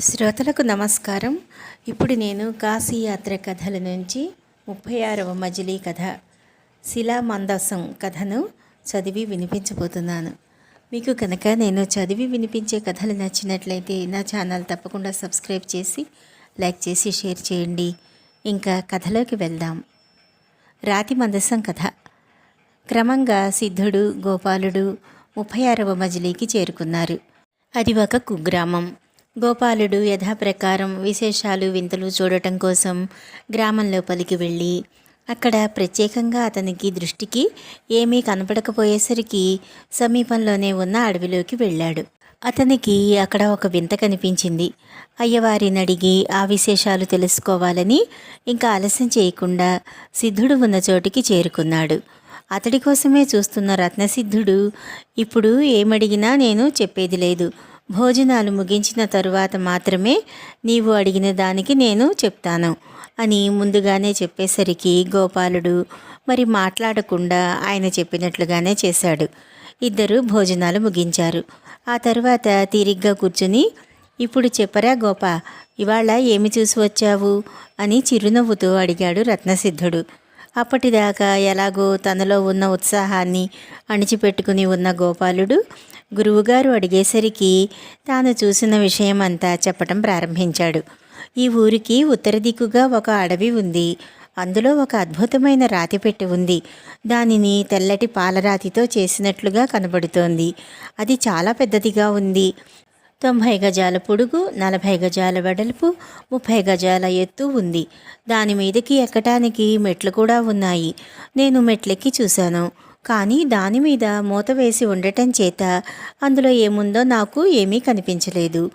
శ్రోతలకు నమస్కారం. ఇప్పుడు నేను కాశీయాత్ర కథల నుంచి ముప్పై ఆరవ మజిలీ కథ శిలా మందసం కథను చదివి వినిపించబోతున్నాను. మీకు కనుక నేను చదివి వినిపించే కథలు నచ్చినట్లయితే నా ఛానల్ తప్పకుండా సబ్స్క్రైబ్ చేసి లైక్ చేసి షేర్ చేయండి. ఇంకా కథలోకి వెళ్దాం. రాతి మందసం కథ. క్రమంగా సిద్ధుడు గోపాలుడు ముప్పై ఆరవ మజిలీకి చేరుకున్నారు. అది ఒక కుగ్రామం. గోపాలుడు యథాప్రకారం విశేషాలు వింతలు చూడటం కోసం గ్రామం లోపలికి వెళ్ళి అక్కడ ప్రత్యేకంగా అతనికి దృష్టికి ఏమీ కనపడకపోయేసరికి సమీపంలోనే ఉన్న అడవిలోకి వెళ్ళాడు. అతనికి అక్కడ ఒక వింత కనిపించింది. అయ్యవారిని అడిగి ఆ విశేషాలు తెలుసుకోవాలని ఇంకా ఆలస్యం చేయకుండా సిద్ధుడు ఉన్న చోటికి చేరుకున్నాడు. అతడి కోసమే చూస్తున్న రత్నసిద్ధుడు ఇప్పుడు ఏమడిగినా నేను చెప్పేది లేదు. భోజనాలు ముగించిన తరువాత మాత్రమే నీవు అడిగిన దానికి నేను చెప్తాను. అని ముందుగానే చెప్పేసరికి గోపాలుడు మరి మాట్లాడకుండా ఆయన చెప్పినట్లుగానే చేశాడు. ఇద్దరు భోజనాలు ముగించారు. ఆ తర్వాత తీరిగ్గా కూర్చుని ఇప్పుడు చెప్పరా గోప ఇవాళ ఏమి చూసి వచ్చావు? అని చిరునవ్వుతో అడిగాడు రత్నసిద్ధుడు. అప్పటిదాకా ఎలాగో తనలో ఉన్న ఉత్సాహాన్ని అణిచిపెట్టుకుని ఉన్న గోపాలుడు గురువుగారు అడిగేసరికి తాను చూసిన విషయం అంతా చెప్పటం ప్రారంభించాడు. ఈ ఊరికి ఉత్తర దిక్కుగా ఒక అడవి ఉంది. అందులో ఒక అద్భుతమైన రాతి పెట్టి ఉంది. దానిని తెల్లటి పాలరాతితో చేసినట్లుగా కనబడుతోంది. అది చాలా పెద్దదిగా ఉంది. తొంభై గజాల పొడుగు నలభై గజాల వెడల్పు ముప్పై గజాల ఎత్తు ఉంది. దాని మీదకి ఎక్కటానికి మెట్లు కూడా ఉన్నాయి. నేను మెట్లెక్కి చూశాను. కానీ దాని మీద మూత వేసి ఉండటం చేత అందులో ఏముందో నాకు ఏమీ కనిపించలేదు.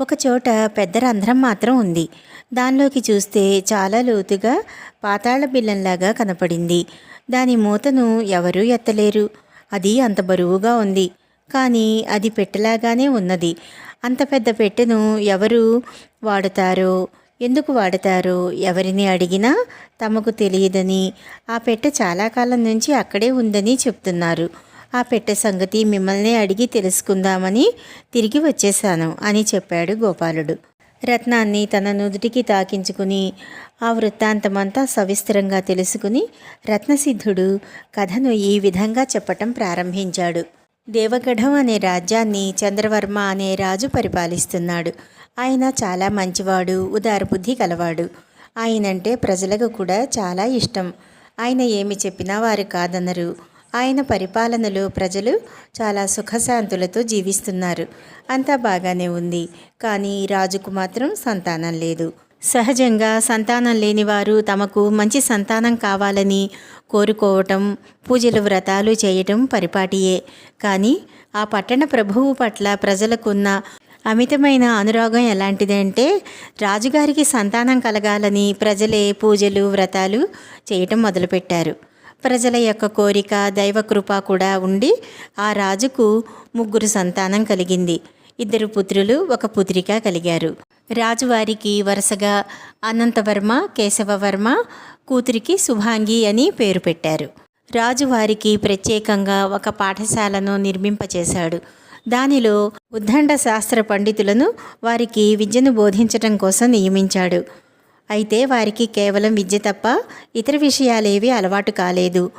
ఒక చోట పెద్ద రంధ్రం మాత్రం ఉంది. దానిలోకి చూస్తే చాలా లోతుగా పాతాళ బిల్లంలాగా కనపడింది. దాని మూతను ఎవరూ ఎత్తలేరు. అది అంత బరువుగా ఉంది. కానీ అది పెట్టెలాగానే ఉన్నది. అంత పెద్ద పెట్టెను ఎవరు వాడుతారో ఎందుకు వాడతారు? ఎవరిని అడిగినా తమకు తెలియదని. ఆ పెట్టె చాలా కాలం నుంచి అక్కడే ఉందని చెప్తున్నారు. ఆ పెట్టె సంగతి మిమ్మల్ని అడిగి తెలుసుకుందామని తిరిగి వచ్చేశాను అని చెప్పాడు గోపాలుడు. రత్నాన్ని తన నుదుటికి తాకించుకుని ఆ వృత్తాంతమంతా సవిస్తరంగా తెలుసుకుని రత్నసిద్ధుడు కథను ఈ విధంగా చెప్పటం ప్రారంభించాడు. దేవగఢం అనే రాజ్యాన్ని చంద్రవర్మ అనే రాజు పరిపాలిస్తున్నాడు. ఆయన చాలా మంచివాడు ఉదారబుద్ధి కలవాడు ఆయనంటే ప్రజలకు కూడా చాలా ఇష్టం. ఆయన ఏమి చెప్పినా వారు కాదనరు. ఆయన పరిపాలనలో ప్రజలు చాలా సుఖశాంతులతో జీవిస్తున్నారు. అంతా బాగానే ఉంది. కానీ రాజుకు మాత్రం సంతానం లేదు. సహజంగా సంతానం లేని వారు తమకు మంచి సంతానం కావాలని కోరుకోవటం పూజలు వ్రతాలు చేయటం పరిపాటియే. కానీ ఆ పట్టణ ప్రభువు పట్ల ప్రజలకున్న అమితమైన అనురాగం ఎలాంటిదంటే రాజుగారికి సంతానం కలగాలని ప్రజలే పూజలు వ్రతాలు చేయటం మొదలుపెట్టారు. ప్రజల యొక్క కోరిక దైవకృప కూడా ఉండి ఆ రాజుకు ముగ్గురు సంతానం కలిగింది. ఇద్దరు పుత్రులు ఒక పుత్రిక కలిగారు. రాజువారికి వరుసగా అనంతవర్మ కేశవవర్మ కూతురికి శుభాంగి అని పేరు పెట్టారు. రాజువారికి ప్రత్యేకంగా ఒక పాఠశాలను నిర్మింపచేశాడు. దానిలో ఉద్దండ శాస్త్ర పండితులను వారికి విద్యను బోధించటం కోసం నియమించాడు. అయితే వారికి కేవలం విద్య తప్ప ఇతర విషయాలేవి అలవాటు కాలేదు.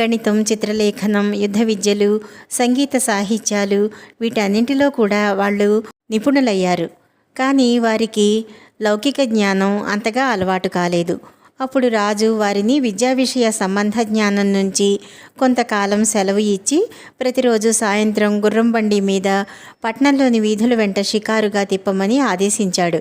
గణితం చిత్రలేఖనం యుద్ధ విద్యలు సంగీత సాహిత్యాలు వీటన్నింటిలో కూడా వాళ్ళు నిపుణులయ్యారు. కానీ వారికి లౌకిక జ్ఞానం అంతగా అలవాటు కాలేదు. అప్పుడు రాజు వారిని విద్యా విషయ సంబంధ జ్ఞానం నుంచి కొంతకాలం సెలవు ఇచ్చి ప్రతిరోజు సాయంత్రం గుర్రం బండి మీద పట్నంలోని వీధుల వెంట షికారుగా తిప్పమని ఆదేశించాడు.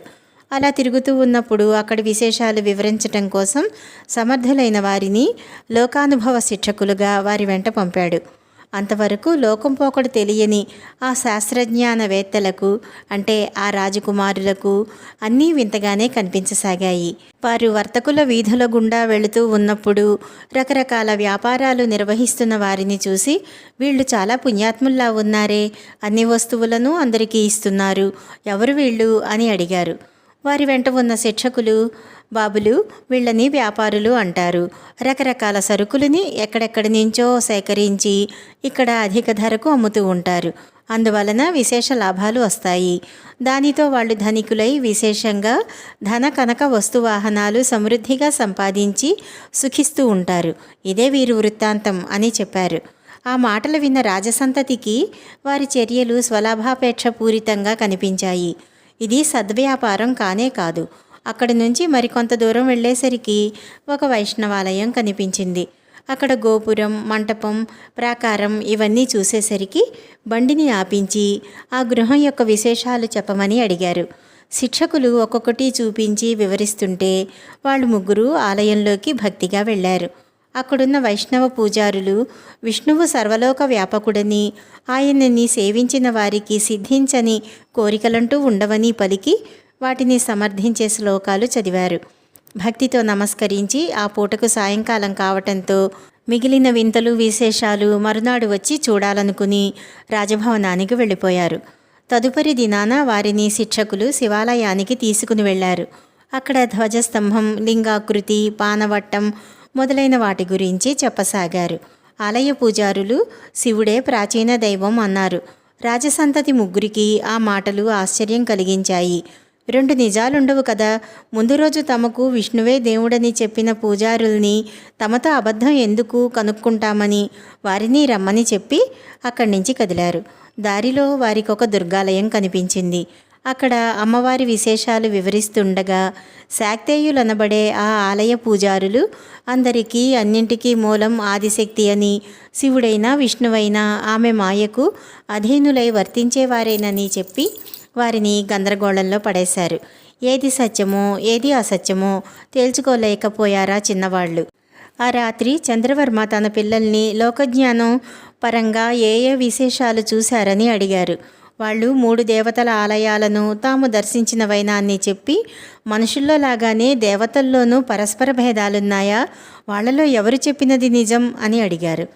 అలా తిరుగుతూ ఉన్నప్పుడు అక్కడి విశేషాలు వివరించటం కోసం సమర్థులైన వారిని లోకానుభవ శిక్షకులుగా వారి వెంట పంపాడు. అంతవరకు లోకం పోకడు తెలియని ఆ శాస్త్రజ్ఞానవేత్తలకు అంటే ఆ రాజకుమారులకు అన్నీ వింతగానే కనిపించసాగాయి. వారు వర్తకుల వీధుల గుండా వెళుతూ ఉన్నప్పుడు రకరకాల వ్యాపారాలు నిర్వహిస్తున్న వారిని చూసి వీళ్ళు చాలా పుణ్యాత్ముల్లా ఉన్నారే అన్ని వస్తువులను అందరికీ ఇస్తున్నారు ఎవరు వీళ్ళు? అని అడిగారు. వారి వెంట ఉన్న శిక్షకులు బాబులు వీళ్ళని వ్యాపారులు అంటారు. రకరకాల సరుకులని ఎక్కడెక్కడి నుంచో సేకరించి ఇక్కడ అధిక ధరకు అమ్ముతూ ఉంటారు. అందువలన విశేష లాభాలు వస్తాయి. దానితో వాళ్ళు ధనికులై విశేషంగా ధన కనక వస్తు వాహనాలు సమృద్ధిగా సంపాదించి సుఖిస్తూ ఉంటారు. ఇదే వీరు వృత్తాంతం అని చెప్పారు. ఆ మాటలు విన్న రాజసంతతికి వారి చర్యలు స్వలాభాపేక్ష పూరితంగా కనిపించాయి. ఇది సద్వ్యాపారం కానే కాదు. అక్కడి నుంచి మరికొంత దూరం వెళ్ళేసరికి ఒక వైష్ణవాలయం కనిపించింది. అక్కడ గోపురం మంటపం ప్రాకారం ఇవన్నీ చూసేసరికి బండిని ఆపించి ఆ గృహం యొక్క విశేషాలు చెప్పమని అడిగారు. శిక్షకులు ఒక్కొక్కటి చూపించి వివరిస్తుంటే వాళ్ళు ముగ్గురు ఆలయంలోకి భక్తిగా వెళ్ళారు. అక్కడున్న వైష్ణవ పూజారులు విష్ణువు సర్వలోక వ్యాపకుడని ఆయనని సేవించిన వారికి సిద్ధించని కోరికలంటూ ఉండవని పలికి వాటిని సమర్థించే శ్లోకాలు చదివారు. భక్తితో నమస్కరించి ఆ పూటకు సాయంకాలం కావటంతో మిగిలిన వింతలు విశేషాలు మరునాడు వచ్చి చూడాలనుకుని రాజభవనానికి వెళ్ళిపోయారు. తదుపరి దినాన వారిని శిక్షకులు శివాలయానికి తీసుకుని వెళ్ళారు అక్కడ ధ్వజస్తంభం లింగాకృతి పానవట్టం మొదలైన వాటి గురించి చెప్పసాగారు. ఆలయ పూజారులు శివుడే ప్రాచీన దైవం అన్నారు. రాజసంతతి ముగ్గురికి ఆ మాటలు ఆశ్చర్యం కలిగించాయి. రెండు నిజాలుండవు కదా. ముందు రోజు తమకు విష్ణువే దేవుడని చెప్పిన పూజారుల్ని తమతో అబద్ధం ఎందుకు కనుక్కుంటామని వారిని రమ్మని చెప్పి అక్కడి నుంచి కదిలారు. దారిలో వారికి ఒక దుర్గాలయం కనిపించింది. అక్కడ అమ్మవారి విశేషాలు వివరిస్తుండగా శాక్తేయులనబడే ఆ ఆలయ పూజారులు అందరికీ అన్నింటికీ మూలం ఆదిశక్తి అని శివుడైనా విష్ణువైనా ఆమె మాయకు అధీనులై వర్తించేవారేనని చెప్పి వారిని గందరగోళంలో పడేశారు. ఏది సత్యమో ఏది అసత్యమో తేల్చుకోలేకపోయారా చిన్నవాళ్ళు. ఆ రాత్రి చంద్రవర్మ తన పిల్లల్ని లోకజ్ఞానం పరంగా ఏ ఏ విశేషాలు చూశారని అడిగారు. వాళ్ళు మూడు దేవతల ఆలయాలను తాము దర్శించిన వైనాన్ని చెప్పి మనుషుల్లో లాగానే దేవతల్లోనూ పరస్పర భేదాలున్నాయా? వాళ్ళలో ఎవరు చెప్పినది నిజం? అని అడిగారు.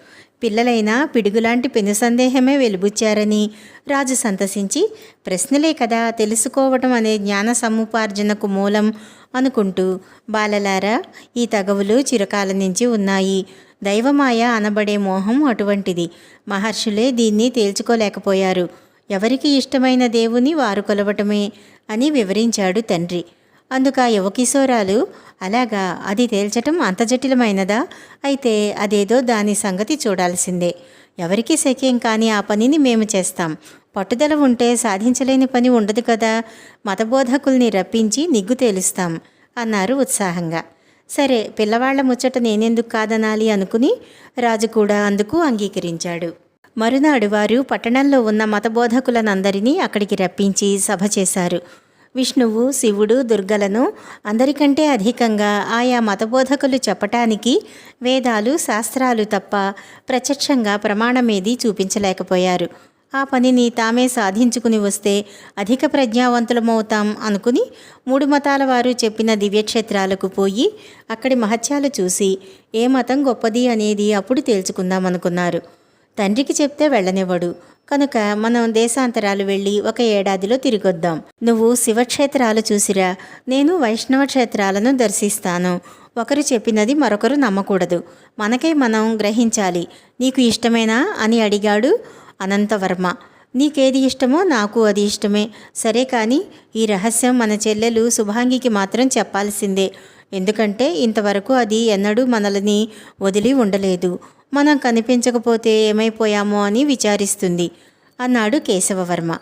పిల్లలైనా పిడుగులాంటి పెను సందేహమే వెలుబుచ్చారని రాజు సంతసించి ప్రశ్నలే కదా తెలుసుకోవటం అనే జ్ఞాన సముపార్జనకు మూలం అనుకుంటూ బాలలారా ఈ తగవులు చిరకాల నుంచి ఉన్నాయి. దైవమాయ అనబడే మోహం అటువంటిది. మహర్షులే దీన్ని తేల్చుకోలేకపోయారు. ఎవరికి ఇష్టమైన దేవుని వారు కొలవటమే అని వివరించాడు తండ్రి. అందుక యువకిశోరాలు అలాగా అది తేల్చటం అంత జటిలమైనదా? అయితే అదేదో దాని సంగతి చూడాల్సిందే. ఎవరికి శక్యం కాని ఆ పనిని మేము చేస్తాం. పట్టుదల ఉంటే సాధించలేని పని ఉండదు కదా. మతబోధకుల్ని రప్పించి నిగ్గు తేలుస్తాం అన్నారు ఉత్సాహంగా. సరే పిల్లవాళ్ళ ముచ్చట నేనెందుకు కాదనాలి అనుకుని రాజు కూడా అందుకు అంగీకరించాడు. మరునాడు వారు పట్టణంలో ఉన్న మతబోధకులనందరినీ అక్కడికి రప్పించి సభ చేశారు. విష్ణువు శివుడు దుర్గలను అందరికంటే అధికంగా ఆయా మతబోధకులు చెప్పటానికి వేదాలు శాస్త్రాలు తప్ప ప్రత్యక్షంగా ప్రమాణమేది చూపించలేకపోయారు. ఆ పనిని తామే సాధించుకుని వస్తే అధిక ప్రజ్ఞావంతులమవుతాం అనుకుని మూడు మతాల వారు చెప్పిన దివ్యక్షేత్రాలకు పోయి అక్కడి మహత్యాలు చూసి ఏ మతం గొప్పది అనేది అప్పుడు తేల్చుకుందాం అనుకున్నారు తండ్రికి చెప్తే వెళ్ళనివ్వడు. కనుక మనం దేశాంతరాలు వెళ్ళి ఒక ఏడాదిలో తిరిగొద్దాం. నువ్వు శివక్షేత్రాలు చూసిరా. నేను వైష్ణవ క్షేత్రాలను దర్శిస్తాను. ఒకరు చెప్పినది మరొకరు నమ్మకూడదు. మనకై మనం గ్రహించాలి. నీకు ఇష్టమేనా అని అడిగాడు అనంతవర్మ. నీకేది ఇష్టమో నాకు అది ఇష్టమే. సరే కానీ ఈ రహస్యం మన చెల్లెలు శుభాంగికి మాత్రం చెప్పాల్సిందే. ఎందుకంటే ఇంతవరకు అది ఎన్నడూ మనల్ని వదిలి ఉండలేదు. మనం కనిపించకపోతే ఏమైపోయామో అని విచారిస్తుంది అన్నాడు కేశవవర్మ.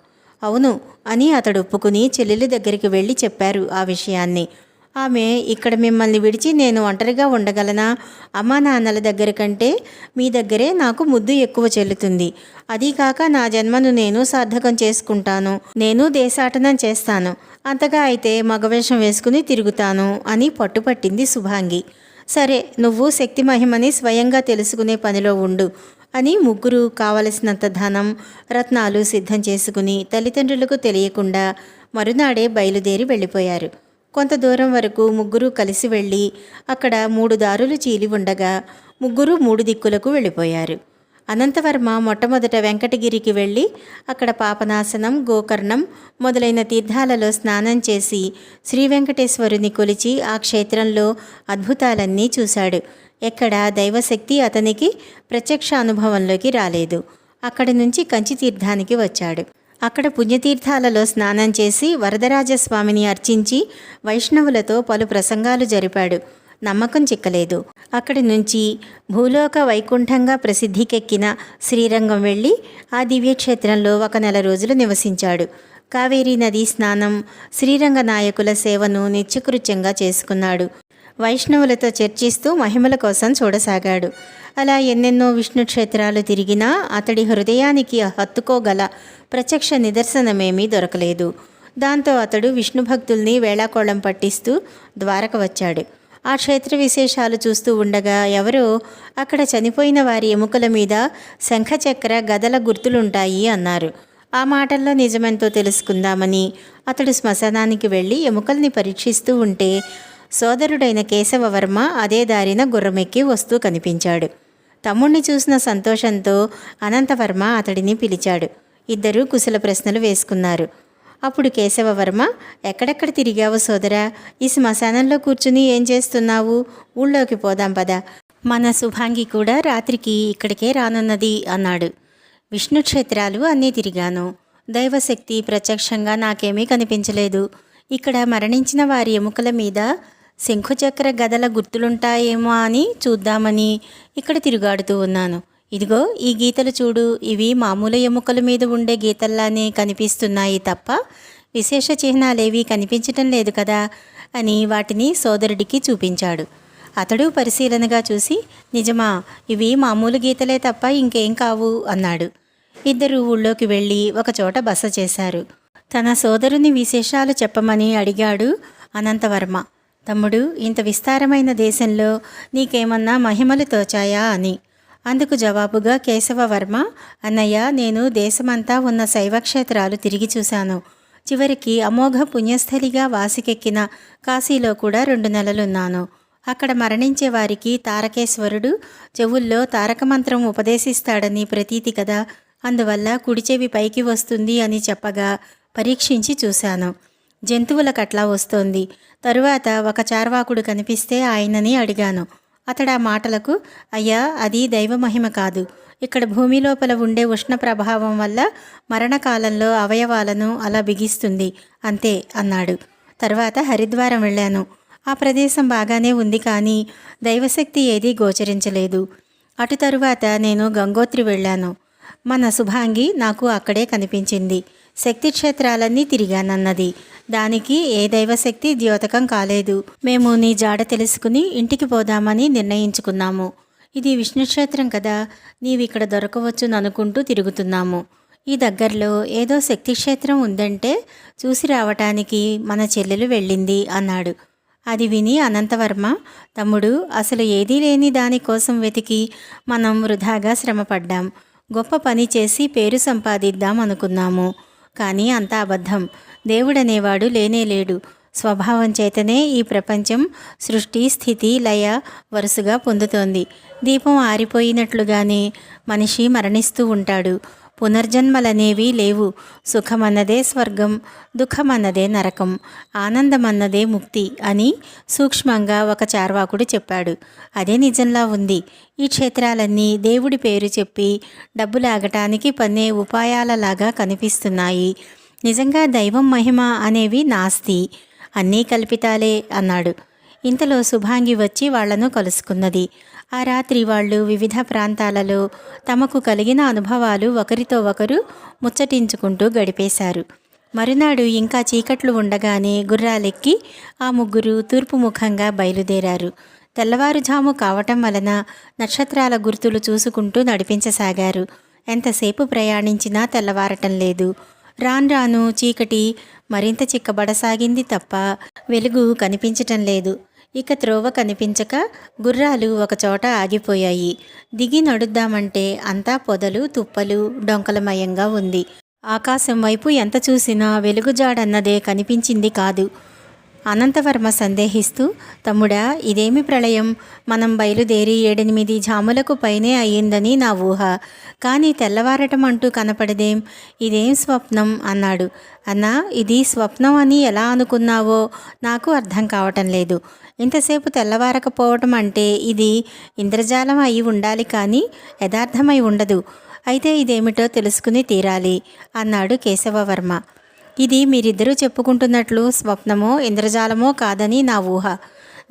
అవును అని అతడు ఒప్పుకుని చెల్లెలి దగ్గరికి వెళ్ళి చెప్పారు ఆ విషయాన్ని. ఆమె ఇక్కడ మిమ్మల్ని విడిచి నేను ఒంటరిగా ఉండగలనా? అమ్మా నాన్నల దగ్గర కంటే మీ దగ్గరే నాకు ముద్దు ఎక్కువ చెల్లుతుంది. అదీకాక నా జన్మను నేను సార్థకం చేసుకుంటాను. నేను దేశాటనం చేస్తాను. అంతగా అయితే మగవేషం వేసుకుని తిరుగుతాను అని పట్టుపట్టింది శుభాంగి సరే నువ్వు శక్తి మహిమని స్వయంగా తెలుసుకునే పనిలో ఉండు అని ముగ్గురు కావలసినంత ధనం రత్నాలు సిద్ధం చేసుకుని తల్లిదండ్రులకు తెలియకుండా మరునాడే బయలుదేరి వెళ్ళిపోయారు. కొంత దూరం వరకు ముగ్గురు కలిసి వెళ్ళి అక్కడ మూడు దారులు చీలి ఉండగా ముగ్గురు మూడు దిక్కులకు వెళ్ళిపోయారు. అనంతవర్మ మొట్టమొదట వెంకటగిరికి వెళ్ళి అక్కడ పాపనాశనం గోకర్ణం మొదలైన తీర్థాలలో స్నానం చేసి శ్రీ వెంకటేశ్వరుని కొలిచి ఆ క్షేత్రంలో అద్భుతాలన్నీ చూశాడు. ఎక్కడ దైవశక్తి అతనికి ప్రత్యక్ష అనుభవంలోకి రాలేదు. అక్కడి నుంచి కంచి తీర్థానికి వచ్చాడు. అక్కడ పుణ్యతీర్థాలలో స్నానం చేసి వరదరాజస్వామిని అర్చించి వైష్ణవులతో పలు ప్రసంగాలు జరిపాడు. నమ్మకం చిక్కలేదు. అక్కడి నుంచి భూలోక వైకుంఠంగా ప్రసిద్ధికెక్కిన శ్రీరంగం వెళ్ళి ఆ దివ్యక్షేత్రంలో ఒక నెల రోజులు నివసించాడు. కావేరీ నదీ స్నానం శ్రీరంగ నాయకుల సేవను నిత్యకృత్యంగా చేసుకున్నాడు. వైష్ణవులతో చర్చిస్తూ మహిమల కోసం చూడసాగాడు. అలా ఎన్నెన్నో విష్ణు క్షేత్రాలు తిరిగినా అతడి హృదయానికి హత్తుకోగల ప్రత్యక్ష నిదర్శనమేమీ దొరకలేదు. దాంతో అతడు విష్ణు భక్తుల్ని వేళాకోళం పట్టిస్తూ ద్వారక వచ్చాడు. ఆ క్షేత్ర విశేషాలు చూస్తూ ఉండగా ఎవరో అక్కడ చనిపోయిన వారి ఎముకల మీద శంఖచక్ర గదల గుర్తులుంటాయి అన్నారు. ఆ మాటల్లో నిజమెంతో తెలుసుకుందామని అతడు శ్మశానానికి వెళ్ళి ఎముకల్ని పరీక్షిస్తూ ఉంటే సోదరుడైన కేశవవర్మ అదే దారిన గుర్రమెక్కి వస్తూ కనిపించాడు. తమ్ముణ్ణి చూసిన సంతోషంతో అనంతవర్మ అతడిని పిలిచాడు. ఇద్దరూ కుశల ప్రశ్నలు వేసుకున్నారు. అప్పుడు కేశవవర్మ ఎక్కడెక్కడ తిరిగావు సోదరా? ఈ శ్మశానంలో కూర్చుని ఏం చేస్తున్నావు? ఊళ్ళోకి పోదాం పదా. మన శుభాంగి కూడా రాత్రికి ఇక్కడికే రానున్నది అన్నాడు. విష్ణు క్షేత్రాలు అన్నీ తిరిగాను. దైవశక్తి ప్రత్యక్షంగా నాకేమీ కనిపించలేదు. ఇక్కడ మరణించిన వారి ఎముకల మీద శంఖుచక్ర గదల గుర్తులుంటాయేమో అని చూద్దామని ఇక్కడ తిరుగాడుతూ ఉన్నాను. ఇదిగో ఈ గీతలు చూడు. ఇవి మామూలు ఎముకల మీద ఉండే గీతల్లానే కనిపిస్తున్నాయి తప్ప విశేష చిహ్నాలేవి కనిపించటం లేదు కదా అని వాటిని సోదరుడికి చూపించాడు. అతడు పరిశీలనగా చూసి నిజమా ఇవి మామూలు గీతలే తప్ప ఇంకేం కావు అన్నాడు. ఇద్దరు ఊళ్ళోకి వెళ్ళి ఒకచోట బస చేశారు. తన సోదరుని విశేషాలు చెప్పమని అడిగాడు అనంతవర్మ. తమ్ముడు ఇంత విస్తారమైన దేశంలో నీకేమన్నా మహిమలు తోచాయా అని. అందుకు జవాబుగా కేశవవర్మ అన్నయ్య నేను దేశమంతా ఉన్న శైవక్షేత్రాలు తిరిగి చూశాను. చివరికి అమోఘ పుణ్యస్థలిగా వాసికెక్కిన కాశీలో కూడా రెండు నెలలున్నాను. అక్కడ మరణించే వారికి తారకేశ్వరుడు చెవుల్లో తారక మంత్రం ఉపదేశిస్తాడని ప్రతీతి కదా అందువల్ల కుడిచెవి పైకి వస్తుంది అని చెప్పగా పరీక్షించి చూశాను. జంతువులకట్లా వస్తోంది. తరువాత ఒక చార్వాకుడు కనిపిస్తే ఆయనని అడిగాను. అతడు ఆ మాటలకు అయ్యా అది దైవ మహిమ కాదు. ఇక్కడ భూమి లోపల ఉండే ఉష్ణ ప్రభావం వల్ల మరణకాలంలో అవయవాలను అలా బిగిస్తుంది. అంతే అన్నాడు. తర్వాత హరిద్వారం వెళ్ళాను. ఆ ప్రదేశం బాగానే ఉంది కానీ దైవశక్తి ఏదీ గోచరించలేదు. అటు తరువాత నేను గంగోత్రి వెళ్ళాను. మన శుభాంగి నాకు అక్కడే కనిపించింది. శక్తి క్షేత్రాలన్నీ తిరిగానన్నది. దానికి ఏ దైవశక్తి ద్యోతకం కాలేదు. మేము నీ జాడ తెలుసుకుని ఇంటికి పోదామని నిర్ణయించుకున్నాము. ఇది విష్ణు క్షేత్రం కదా నీవిక్కడ దొరకవచ్చును అనుకుంటూ తిరుగుతున్నాము. ఈ దగ్గరలో ఏదో శక్తి క్షేత్రం ఉందంటే చూసి రావటానికి మన చెల్లెలు వెళ్ళింది అన్నాడు. అది విని అనంతవర్మ తమ్ముడు అసలు ఏదీ లేని దానికోసం వెతికి మనం వృధాగా శ్రమపడ్డాం. గొప్ప పని చేసి పేరు సంపాదిద్దాం అనుకున్నాము కానీ అంత అబద్ధం. దేవుడనేవాడు లేనేలేడు స్వభావం చేతనే ఈ ప్రపంచం సృష్టి స్థితి లయ వరుసగా పొందుతోంది. దీపం ఆరిపోయినట్లుగానే మనిషి మరణిస్తూ ఉంటాడు. పునర్జన్మలనేవి లేవు. సుఖమన్నదే స్వర్గం దుఃఖమన్నదే నరకం ఆనందమన్నదే ముక్తి అని సూక్ష్మంగా ఒక చార్వాకుడు చెప్పాడు. అదే నిజంలా ఉంది. ఈ క్షేత్రాలన్నీ దేవుడి పేరు చెప్పి డబ్బులాగటానికి పన్నే ఉపాయాలలాగా కనిపిస్తున్నాయి. నిజంగా దైవం మహిమ అనేవి నాస్తి. అన్నీ కల్పితాలే అన్నాడు. ఇంతలో శుభాంగి వచ్చి వాళ్ళను కలుసుకున్నది. ఆ రాత్రి వాళ్ళు వివిధ ప్రాంతాలలో తమకు కలిగిన అనుభవాలు ఒకరితో ఒకరు ముచ్చటించుకుంటూ గడిపేశారు. మరునాడు ఇంకా చీకట్లు ఉండగానే గుర్రాలెక్కి ఆ ముగ్గురు తూర్పు ముఖంగా బయలుదేరారు. తెల్లవారుజాము కావటం వలన నక్షత్రాల గుర్తులు చూసుకుంటూ నడిపించసాగారు. ఎంతసేపు ప్రయాణించినా తెల్లవారటం లేదు. రాను రాను చీకటి మరింత చిక్కబడసాగింది తప్ప వెలుగు కనిపించటం లేదు. ఇక త్రోవ కనిపించక గుర్రాలు ఒకచోట ఆగిపోయాయి. దిగి నడుద్దామంటే అంతా పొదలు తుప్పలు డొంకలమయంగా ఉంది. ఆకాశం వైపు ఎంత చూసినా వెలుగుజాడన్నదే కనిపించింది కాదు. అనంతవర్మ సందేహిస్తూ తమ్ముడా ఇదేమి ప్రళయం? మనం బయలుదేరి ఏడెనిమిది జాములకు పైనే అయ్యిందని నా ఊహ. కానీ తెల్లవారటం అంటూ కనపడదేం? ఇదేం స్వప్నం? అన్నాడు. అన్నా ఇది స్వప్నం అని ఎలా అనుకున్నావో నాకు అర్థం కావటం లేదు. ఇంతసేపు తెల్లవారకపోవటం అంటే ఇది ఇంద్రజాలం అయి ఉండాలి కానీ యథార్థమై ఉండదు. అయితే ఇదేమిటో తెలుసుకుని తీరాలి అన్నాడు కేశవవర్మ. ఇది మీరిద్దరూ చెప్పుకుంటున్నట్లు స్వప్నమో ఇంద్రజాలమో కాదని నా ఊహ.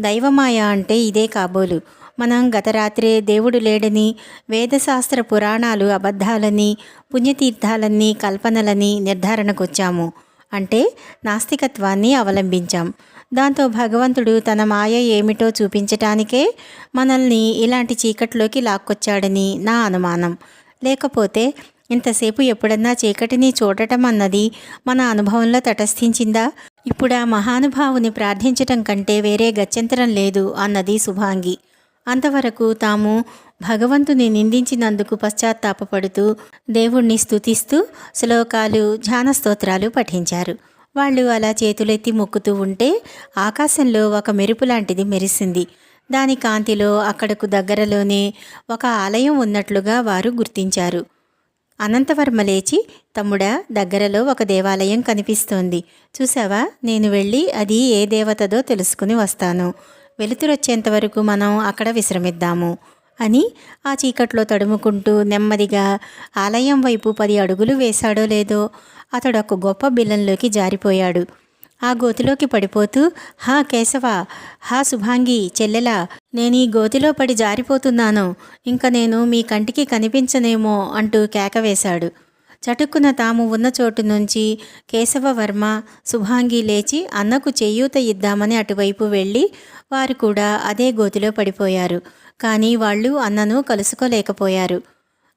దైవమాయ అంటే ఇదే కాబోలు. మనం గత రాత్రే దేవుడు లేడని వేదశాస్త్ర పురాణాలు అబద్ధాలని పుణ్యతీర్థాలన్నీ కల్పనలని నిర్ధారణకొచ్చాము. అంటే నాస్తికత్వాన్ని అవలంబించాం. దాంతో భగవంతుడు తన మాయ ఏమిటో చూపించటానికే మనల్ని ఇలాంటి చీకట్లోకి లాక్కొచ్చాడని నా అనుమానం. లేకపోతే ఇంతసేపు ఎప్పుడన్నా చీకటిని చూడటం అన్నది మన అనుభవంలో తటస్థించిందా? ఇప్పుడు ఆ మహానుభావుని ప్రార్థించటం కంటే వేరే గత్యంతరం లేదు అన్నది శుభాంగి. అంతవరకు తాము భగవంతుని నిందించినందుకు పశ్చాత్తాపపడుతూ దేవుణ్ణి స్తుతిస్తూ శ్లోకాలు ధ్యాన స్తోత్రాలు పఠించారు. వాళ్ళు అలా చేతులెత్తి మొక్కుతూ ఉంటే ఆకాశంలో ఒక మెరుపు లాంటిది మెరిసింది. దాని కాంతిలో అక్కడకు దగ్గరలోనే ఒక ఆలయం ఉన్నట్లుగా వారు గుర్తించారు. అనంతవర్మ లేచి తమ్ముడా దగ్గరలో ఒక దేవాలయం కనిపిస్తోంది. చూసావా నేను వెళ్ళి అది ఏ దేవతదో తెలుసుకుని వస్తాను. వెలుతురొచ్చేంత వరకు మనం అక్కడ విశ్రమిద్దాము. అని ఆ చీకట్లో తడుముకుంటూ నెమ్మదిగా ఆలయం వైపు పది అడుగులు వేశాడో లేదో అతడు ఒక గొప్ప బిల్లంలోకి జారిపోయాడు. ఆ గోతిలోకి పడిపోతూ హా కేశవ! హా శుభాంగి చెల్లెలా! నేను ఈ గోతిలో పడి జారిపోతున్నాను. ఇంక నేను మీ కంటికి కనిపించనేమో అంటూ కేక వేశాడు. చటుక్కున తాము ఉన్న చోటు నుంచి కేశవవర్మ శుభాంగి లేచి అన్నకు చేయూత ఇద్దామని అటువైపు వెళ్ళి వారు కూడా అదే గోతిలో పడిపోయారు. కానీ వాళ్ళు అన్నను కలుసుకోలేకపోయారు.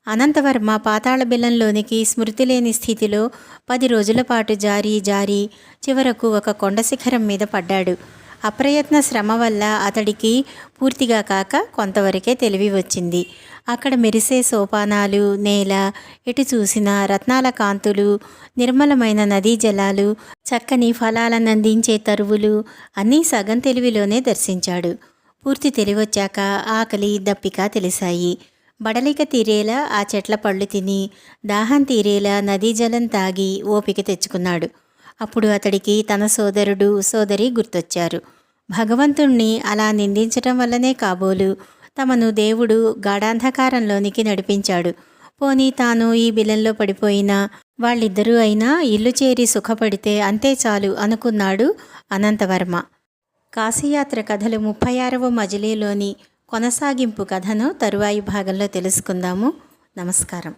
అనంతవర్మ పాతాళ బిల్లంలోనికి స్మృతి లేని స్థితిలో పది రోజుల పాటు జారీ జారి చివరకు ఒక కొండ శిఖరం మీద పడ్డాడు. అప్రయత్న శ్రమ వల్ల అతడికి పూర్తిగా కాక కొంతవరకే తెలివి వచ్చింది. అక్కడ మెరిసే సోపానాలు నేల ఎటు చూసిన రత్నాల కాంతులు నిర్మలమైన నదీ జలాలు చక్కని ఫలాలనందించే తరువులు అన్నీ సగం తెలివిలోనే దర్శించాడు. పూర్తి తెలివొచ్చాక ఆకలి దప్పిక తెలిసాయి బడలిక తీరేలా ఆ చెట్ల పళ్ళు తిని దాహం తీరేలా నదీ జలం తాగి ఓపిక తెచ్చుకున్నాడు. అప్పుడు అతడికి తన సోదరుడు సోదరి గుర్తొచ్చారు. భగవంతుణ్ణి అలా నిందించటం వల్లనే కాబోలు. తమను దేవుడు గాఢాంధకారంలోనికి నడిపించాడు. పోనీ తాను ఈ బిలంలో పడిపోయినా వాళ్ళిద్దరూ అయినా ఇల్లు చేరి సుఖపడితే అంతే చాలు అనుకున్నాడు అనంతవర్మ. కాశీయాత్ర కథలు ముప్పై ఆరవ మజిలీలోని కొనసాగింపు కథను తరువాయి భాగంలో తెలుసుకుందాము. నమస్కారం.